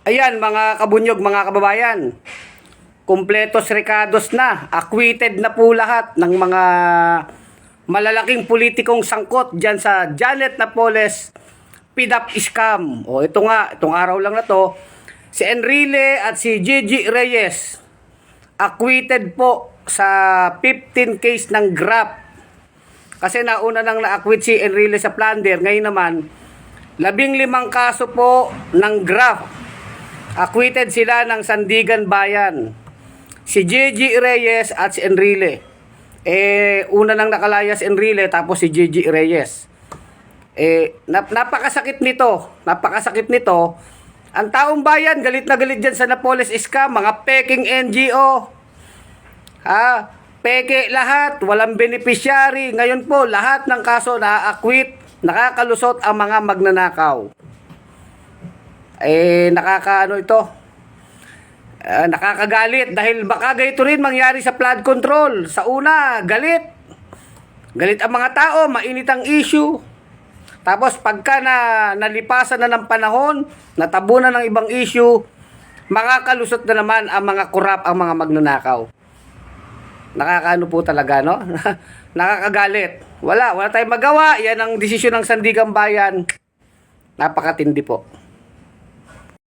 Ayan mga kabunyog, mga kababayan. Kumpletos recados na. Acquitted na po lahat ng mga malalaking politikong sangkot dyan sa Janet Napoles PIDAP scam. O ito nga, itong araw lang na to. Si Enrile at si Gigi Reyes acquitted po sa 15 case ng GRAP. Kasi nauna nang na-acquit si Enrile sa plunder. Ngayon naman, labing limang kaso po ng GRAP. Acquitted sila ng Sandigan Bayan. Si Gigi Reyes at si Enrile. Eh, una nang nakalaya si Enrile tapos si Gigi Reyes. Eh, nap- napakasakit nito. Napakasakit nito. Ang taong bayan, galit na galit dyan sa Napoles Scam, mga peking NGO. Ha? Peke lahat, walang beneficiary. Ngayon po, lahat ng kaso na-acquit, nakakalusot ang mga magnanakaw. Eh, nakakaano ito? Ah, nakakagalit dahil baka ganito rin mangyari sa flood control. Sa una, galit. Galit ang mga tao, mainit ang issue. Tapos pagka na nalipasan na ng panahon, natabunan ng ibang issue, makakalusot na naman ang mga kurap, ang mga magnanakaw. Nakakaano po talaga, no? Nakakagalit. Wala, wala tayong magawa. Yan ang desisyon ng Sandigang Bayan. Napakatindi po.